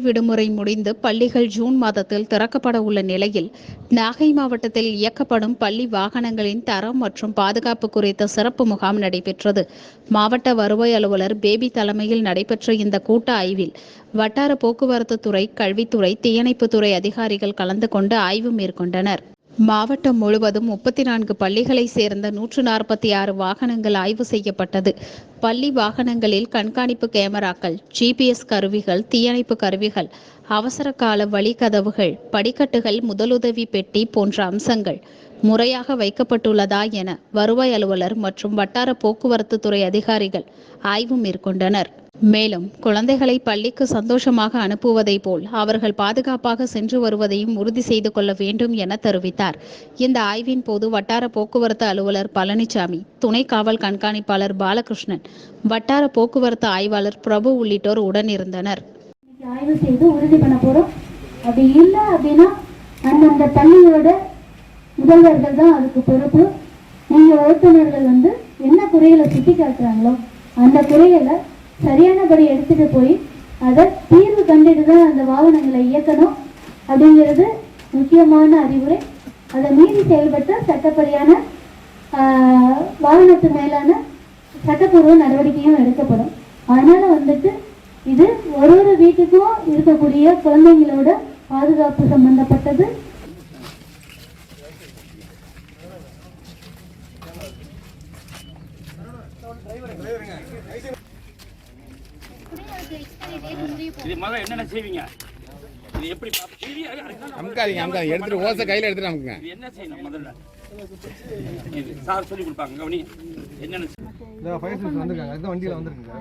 விடுமுறை முடிந்து பள்ளிகள் ஜூன் மாதத்தில் திறக்கப்பட உள்ள நிலையில் நாகை மாவட்டத்தில் இயக்கப்படும் பள்ளி வாகனங்களின் தரம் மற்றும் பாதுகாப்பு குறித்த சிறப்பு முகாம் நடைபெற்றது. மாவட்ட வருவாய் அலுவலர் பேபி தலைமையில் நடைபெற்ற இந்த கூட்ட ஆய்வில் வட்டார போக்குவரத்து துறை கல்வித்துறை தீயணைப்புத்துறை அதிகாரிகள் கலந்து கொண்டு ஆய்வு மேற்கொண்டனர். மாவட்டம் முழுவதும் முப்பத்தி நான்கு பள்ளிகளை சேர்ந்த நூற்று நாற்பத்தி ஆறு வாகனங்கள் ஆய்வு செய்யப்பட்டது. பள்ளி வாகனங்களில் கண்காணிப்பு கேமராக்கள் ஜிபிஎஸ் கருவிகள் தீயணைப்பு கருவிகள் அவசர கால வழிக்கதவுகள் படிக்கட்டுகள் முதலுதவி பெட்டி போன்ற அம்சங்கள் முறையாக வைக்கப்பட்டுள்ளதா என வருவாய் அலுவலர் மற்றும் வட்டார போக்குவரத்து துறை அதிகாரிகள் ஆய்வு மேற்கொண்டனர். மேலும் குழந்தைகளை பள்ளிக்கு சந்தோஷமாக அனுப்புவதை போல் அவர்கள் பாதுகாப்பாக சென்று வருவதையும் உறுதி செய்து கொள்ள வேண்டும் என தெரிவித்தார். இந்த ஆய்வின் போது வட்டார போக்குவரத்து அலுவலர் பழனிசாமி துணை காவல் கண்காணிப்பாளர் பாலகிருஷ்ணன் வட்டார போக்குவரத்து ஆய்வாளர் பிரபு உள்ளிட்டோர் உடனிருந்தனர். ஆய்வு செய்து உறுதி பண்ண போறோம். அப்படி இல்லை அப்படின்னா அந்தந்த பள்ளியோட முதல்வர்கள் தான் அதுக்கு பொறுப்பு. நீங்க ஓட்டுநர்கள் வந்து என்ன குறைகளை சுட்டி காட்டுறாங்களோ அந்த குறைகளை சரியானபடி எடுத்துட்டு போய் அதை தீர்வு கண்டுட்டு தான் அந்த வாகனங்களை இயக்கணும் அப்படிங்கிறது முக்கியமான அறிவுரை. அதை மீறி செயல்பட்ட சட்டப்படியான வாகனத்து மேலான சட்டப்பூர்வ நடவடிக்கையும் எடுக்கப்படும். அதனால வந்துட்டு இது ஒரு ஒரு வீட்டுக்கும் இருக்கக்கூடிய குழந்தைங்களோட பாதுகாப்பு சம்பந்தப்பட்டது. இது முதல்ல என்னென்ன செய்வீங்க? இது எப்படி அமுக்காதீங்க அமுக்காதீங்க. எடுத்துட்டு ஓசை கையில எடுத்துட்டு அமுக்குங்க. இது என்ன செய்யணும் முதல்ல? இது சார் சொல்லி கொடுப்பாங்க கவனி என்னென்ன இந்த ஃபயர் சர்வீஸ் வந்திருக்காங்க. வண்டியில் வந்திருக்குங்க.